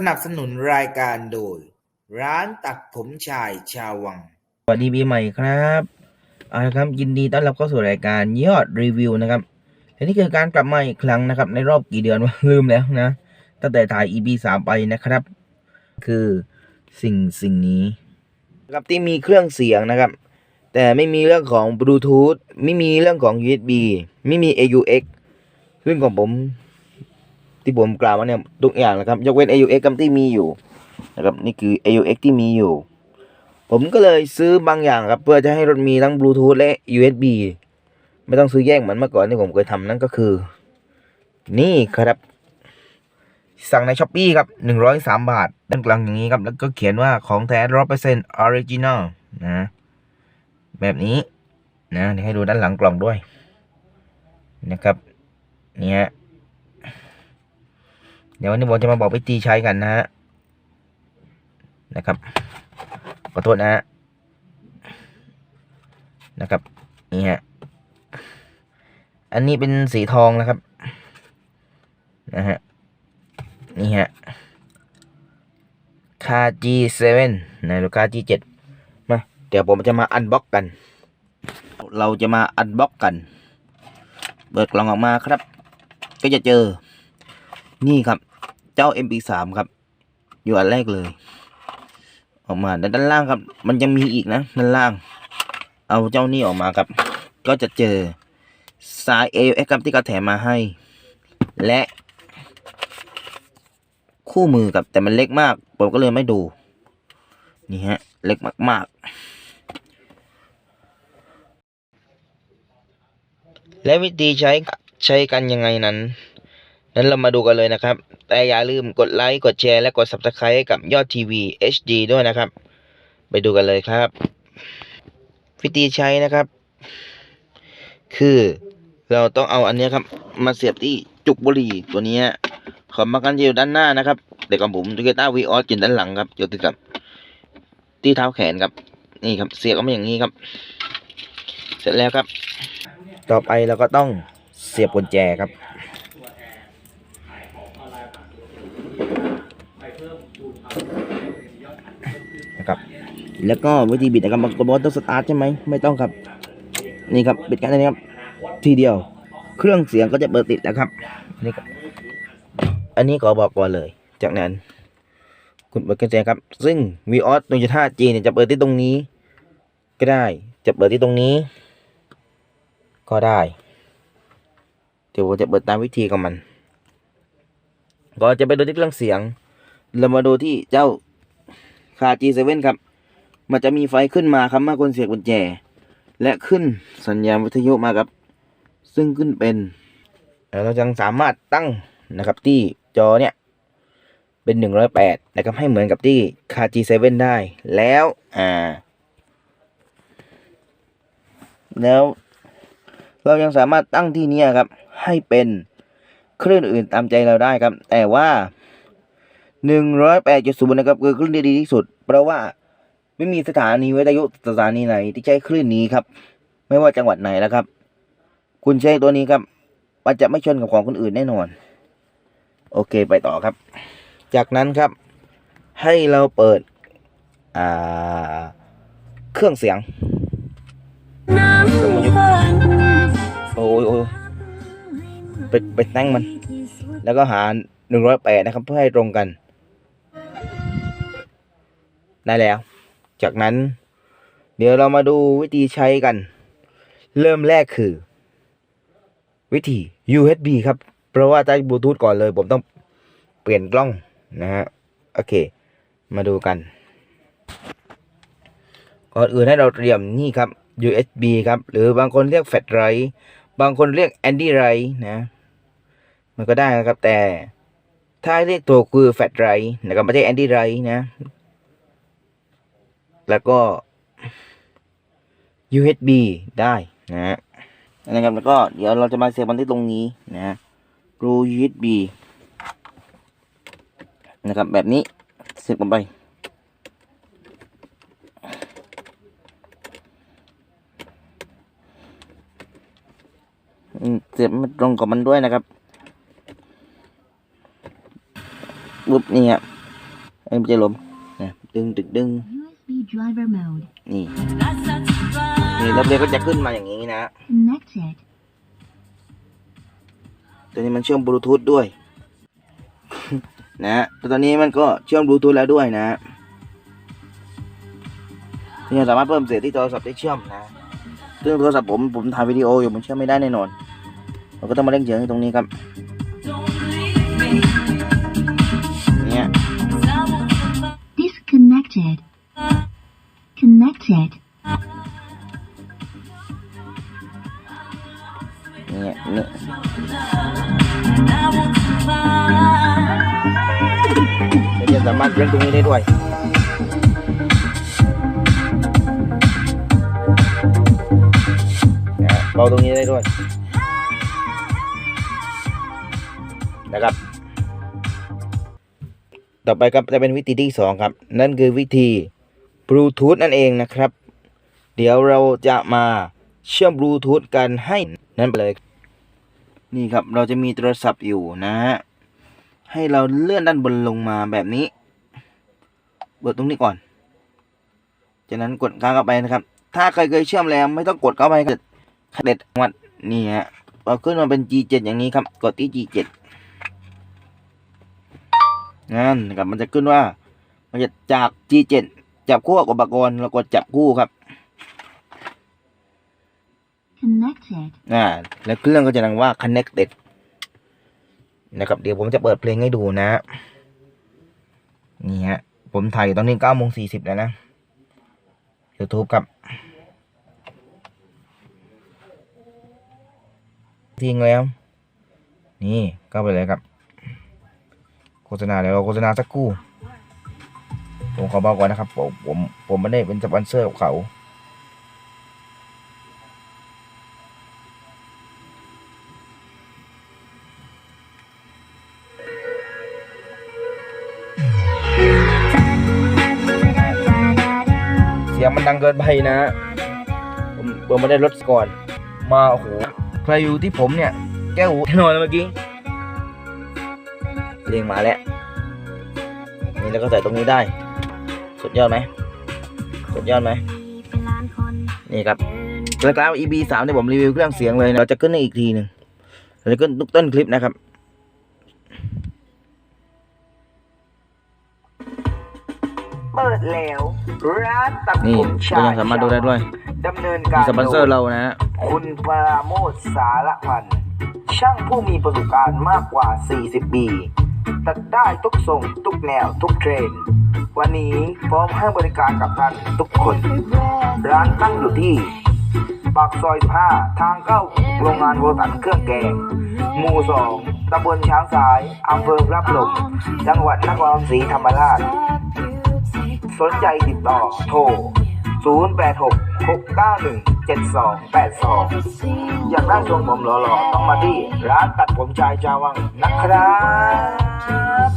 สนับสนุนรายการโดย ร้านตัดผมชายชาววัง สวัสดีปีใหม่ครับเอาละครับยินดีต้อนรับเข้าสู่รายการยอดรีวิวนะครับและนี่คือการกลับมาอีกครั้งนะครับ ในรอบกี่เดือนวะลืมแล้วนะตั้งแต่ถ่าย EP สามไปนะครับ คือสิ่งสิ่งนี้นะครับที่มีเครื่องเสียงนะครับ แต่ไม่มีเรื่องของบลูทูธไม่มีเรื่องของ USB ไม่มี AUX ซึ่งของผม ที่ผมกล่าวมาเนี่ยทุกอย่างนะครับยกเว้น AUX กับที่มีอยู่นะครับนี่คือ AUX ที่มีอยู่ ผมก็เลยซื้อบางอย่างครับเพื่อจะให้รถมีทั้งบลูทูธและ USB ไม่ต้องซื้อแยกเหมือนเมื่อก่อนที่ผมเคยทำนั่นก็คือ นี่ครับสั่งในช้อปปีครับหนึ่งร้อยสามบาทด้านกลางอย่างนี้ครับ แล้วก็เขียนว่าของแท้ร้อยเปอร์เซ็นต์ออริจินอลนะ แบบนี้นะให้ดูด้านหลังกล่องด้วย นะครับ เนี่ย เดี๋ยววันนี้ผมจะมาบอกวิธีใช้กันนะฮะนะครับขอโทษนะฮะนะครับนี่ฮะอันนี้เป็นสีทองนะครับนะฮะนี่ฮะคา G7 นะหรือคา G7 มาเดี๋ยวผมจะมาอันบ็อกกัน เราจะมาอันบ็อกกัน เปิดกล่องออกมาครับ ก็จะเจอ นี่ครับ เจ้า MP3 ครับ อยู่อันแรกเลย ออกมาด้านล่างครับ มันยังมีอีกนะด้านล่าง เอาเจ้านี่ออกมาครับ ก็จะเจอสาย AUX ครับที่เขาแถมมาให้ และคู่มือครับแต่มันเล็กมากผมก็เลยไม่ดู นี่ฮะ เล็กมาก ๆ และวิธีใช้ใช้กันยังไงนั้น นั้นเรามาดูกันเลยนะครับ แต่อย่าลืมกดไลค์ กดแชร์ และกด Subscribe ให้กับยอดทีวี HD ด้วยนะครับ ไปดูกันเลยครับ วิธีใช้นะครับ คือเราต้องเอาอันนี้ครับ มาเสียบที่จุกบุหรี่ตัวนี้ขอบมากันอยู่ด้านหน้านะครับ เด็กของผมตูเกต้าวีออสอยู่ด้านหลังครับอยู่ติดกับ ที่เท้าแขนครับ นี่ครับ เสียบออกมาอย่างนี้ครับ เสร็จแล้วครับ ต่อไปเราก็ต้องเสียบกุญแจครับ แล้วก็วิธีบิดนะครับบางคนบอกว่าต้องสตาร์ทใช่ไหมไม่ต้องครับ นี่ครับบิดกันนี้ครับ ทีเดียว เครื่องเสียงก็จะเปิดติดนะครับนี่ครับอันนี้ขอบอกก่อนเลย จากนั้นคุณเปิดกุญแจครับ ซึ่ง v ีออสตัวท่าจีเนี่ยจะเปิดที่ตรงนี้ ก็ได้จะเปิดที่ตรงนี้ ก็ได้เดี๋ยวผมจะเปิดตามวิธีของมันก็จะไปดูที่เครื่องเสียง เรามาดูที่เจ้าคา G7 ครับ มันจะมีไฟขึ้นมาครับเมื่อคนเสียบกุญแจ และขึ้นสัญญาณวิทยุมาครับ ซึ่งขึ้นเป็นเอ่อเรายังสามารถตั้งนะครับที่จอเนี่ยเป็นหนึ่งร้อยแปดนะครับให้เหมือนกับที่คา G7 ได้แล้วอ่าแล้วเรายังสามารถตั้งที่เนี้ยครับ ให้เป็นคลื่นอื่นตามใจเราได้ครับ แต่ว่าหนึ่งร้อยแปดจุดศูนย์นะครับ คือคลื่นที่ดีที่สุด เพราะว่า ไม่มีสถานีวิทยุสถานีไหนที่ใช้คลื่นนี้ครับ ไม่ว่าจังหวัดไหนแล้วครับ คุณใช้ตัวนี้ครับมันจะไม่ชนกับของคนอื่นแน่นอน โอเคไปต่อครับ จากนั้นครับ ให้เราเปิดอ่าเครื่องเสียงโอ้ยโอ้ยไปไปตั้งมัน แล้วก็หาหนึ่งร้อยแปดนะครับ เพื่อให้ตรงกัน ได้แล้ว จากนั้น เดี๋ยวเรามาดูวิธีใช้กัน เริ่มแรกคือ วิธี USB ครับ เพราะว่าใช้บลูทูธก่อนเลย ผมต้องเปลี่ยนกล้องนะฮะ โอเค มาดูกัน ก่อนอื่นให้เราเตรียมนี่ครับ USB ครับ หรือบางคนเรียกแฟลชไรบางคนเรียกแอนดี้ไรนะ มันก็ได้นะครับแต่ถ้าเรียกตัวคือแฟตไรนะครับไม่ใช่แอนดี้ไรนะ แล้วก็ USB ได้นะฮะนะครับแล้วก็เดี๋ยวเราจะมาเสียบมันที่ตรงนี้นะรู USB นะครับแบบนี้เสียบลงไปเสียบมันตรงกับมันด้วยนะครับปุ๊บนี่ครับไอ้มันจะลมนะดึงดึงดึง driver mode. นี่ นี่แล้วเบรกก็จะขึ้นมาอย่างนี้นะ Connected. ตัวนี้มันเชื่อมบลูทูธด้วย นะฮะแต่ตอนนี้มันก็เชื่อมบลูทูธแล้วด้วยนะนี่สามารถเพิ่มเสียงที่โทรศัพท์ได้เชื่อมนะ ซึ่งโทรศัพท์ผมผมถ่ายวิดีโออยู่มันเชื่อมไม่ได้แน่นอน เราก็ต้องมาเล่นเสียงที่ตรงนี้ครับ เนี่ยเนี่ยเดี๋ยวสามารถเล่นตรงนี้ได้ด้วยเบาตรงนี้ได้ด้วยนะครับ ต่อไปครับจะเป็นวิธีที่สองครับ นั่นคือวิธีบลูทูธนั่นเองนะครับ เดี๋ยวเราจะมาเชื่อมบลูทูธกันให้นั่นไปเลย นี่ครับเราจะมีโทรศัพท์อยู่นะฮะให้เราเลื่อนด้านบนลงมาแบบนี้เปิดตรงนี้ก่อน จากนั้นกดค้างเข้าไปนะครับ ถ้าใครเคยเชื่อมแล้วไม่ต้องกดเข้าไปเกิดเด็ดวัดนี่ฮะพอขึ้นมาเป็น G7 อย่างนี้ครับ กดที่ G7 นั่นนะครับมันจะขึ้นว่า มันจะจาก G7 จับคู่กับอุปกรณ์แล้วกดจับคู่ครับ Connected. อ่าแล้วเครื่องก็จะดังว่า connected นะครับ เดี๋ยวผมจะเปิดเพลงให้ดูนะนี่ฮะ ผมถ่ายอยู่ตอนนี้เก้าโมงสี่สิบแล้วนะ YouTube ครับทิ้งแล้ว นี่เข้าไปเลยครับ โฆษณาเดี๋ยวเราโฆษณาสักคู่ ผมขอบอกก่อนนะครับ ผมผมผมไม่ได้เป็นสปอนเซอร์ของเขา กินไปนะ ผมผมไม่ได้ลดก่อน มาโอ้โหใครอยู่ที่ผมเนี่ย แก้วหูแน่นอนเมื่อกี้เพลงมาแล้วนี่แล้วก็ใส่ตรงนี้ได้ สุดยอดไหมสุดยอดไหมนี่ครับแล้ว EB 3เนี่ยผมรีวิวเครื่องเสียงเลยนะเราจะขึ้นให้อีกทีหนึ่งเราจะขึ้นทุกต้นคลิปนะครับ เปิดแล้วร้านตัดนี่ผมก็ชายยังสามารถดูได้ด้วยดำเนินมีการสปอนเซอร์เรานะฮะคุณปราโมทสารพันธ์ช่างผู้มีประสบการณ์มากกว่า 40 ปี ตัดได้ทุกทรงทุกแนวทุกเทรนด์วันนี้พร้อมให้บริการกับท่านทุกคน ร้านตั้งอยู่ที่ปากซอย5ทางเข้าโรงงานโวตันเครื่องแกง หมู่สองตำบลช้างสายอำเภอรับลมจังหวัดนครศรีธรรมราช สนใจติดต่อโทร 086 691 7282 อยากได้ทรงผมหล่อๆต้องมาที่ร้านตัดผมชายจาวังนะครับ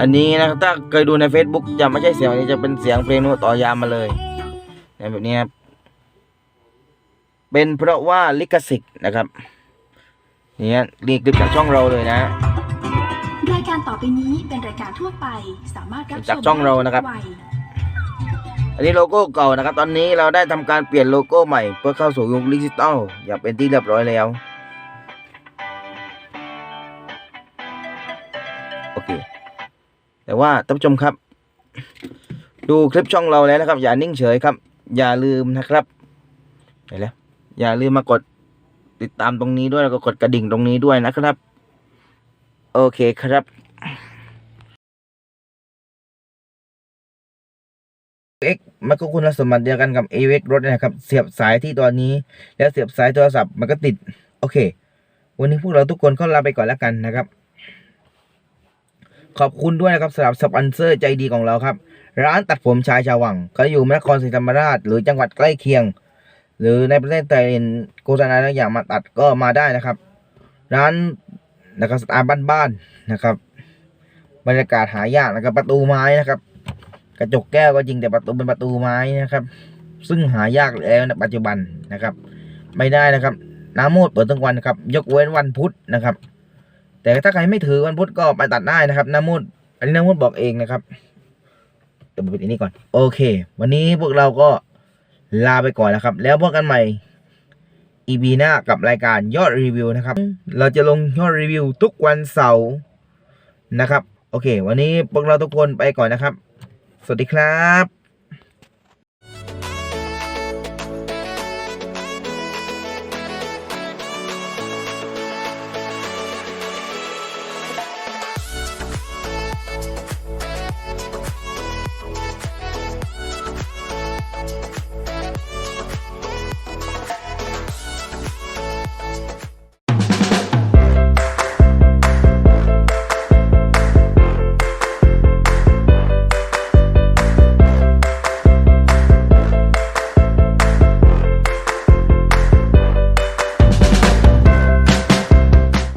อันนี้นะครับถ้าเคยดูใน Facebook จะไม่ใช่เสียงอันนี้จะเป็นเสียงเพลงโน้ตต่อยามมาเลยแบบนี้ครับ เป็นเพราะว่าลิขสิทธิ์นะครับนี่ฮะนี่คลิปจากช่องเราเลยนะ รายการต่อไปนี้เป็นรายการทั่วไปสามารถรับชมจากช่องเรานะครับได้ทุกวัยอันนี้โลโก้เก่านะครับ ตอนนี้เราได้ทำการเปลี่ยนโลโก้ใหม่ เพื่อเข้าสู่ยุคดิจิตอลอย่างเป็นที่เรียบร้อยแล้ว โอเค แต่ว่าท่านผู้ชมครับ ดูคลิปช่องเราแล้วนะครับ อย่านิ่งเฉยครับ อย่าลืมนะครับไปแล้ว อย่าลืมมากดติดตามตรงนี้ด้วยแล้วก็กดกระดิ่งตรงนี้ด้วยนะครับ โอเคครับเอ็กมันก็คุณสมบัติเดียวกันกับเอเวกรถนะครับ เสียบสายที่ตัวนี้ แล้วเสียบสายโทรศัพท์มันก็ติด โอเค วันนี้พวกเราทุกคนก็ลาไปก่อนแล้วกันนะครับ ขอบคุณด้วยนะครับสำหรับสปอนเซอร์ใจดีของเราครับ ร้านตัดผมชายชาววังก็อยู่นครศรีธรรมราช หรือจังหวัดใกล้เคียง หรือในประเทศไทยเห็นโฆษณาแล้วอยากมาตัดก็มาได้นะครับ ร้านนะครับสไตล์บ้านๆนะครับ บรรยากาศหายากนะครับประตูไม้นะครับ กระจกแก้วก็จริงแต่ประตูเป็นประตูไม้นะครับ ซึ่งหายากแล้วในปัจจุบันนะครับ ไม่ได้นะครับ น้ำมูดเปิดทั้งวันนะครับ ยกเว้นวันพุธนะครับ แต่ถ้าใครไม่ถือวันพุธก็ไปตัดได้นะครับ น้ำมูดอันนี้น้ำมูดบอกเองนะครับเดี๋ยวผมปิดอันนี้ก่อน โอเค วันนี้พวกเราก็ ลาไปก่อนนะครับ แล้วพบกันใหม่ EP หน้ากับรายการยอดรีวิวนะครับ เราจะลงยอดรีวิวทุกวันเสาร์นะครับ โอเค วันนี้พวกเราทุกคนไปก่อนนะครับ สวัสดีครับ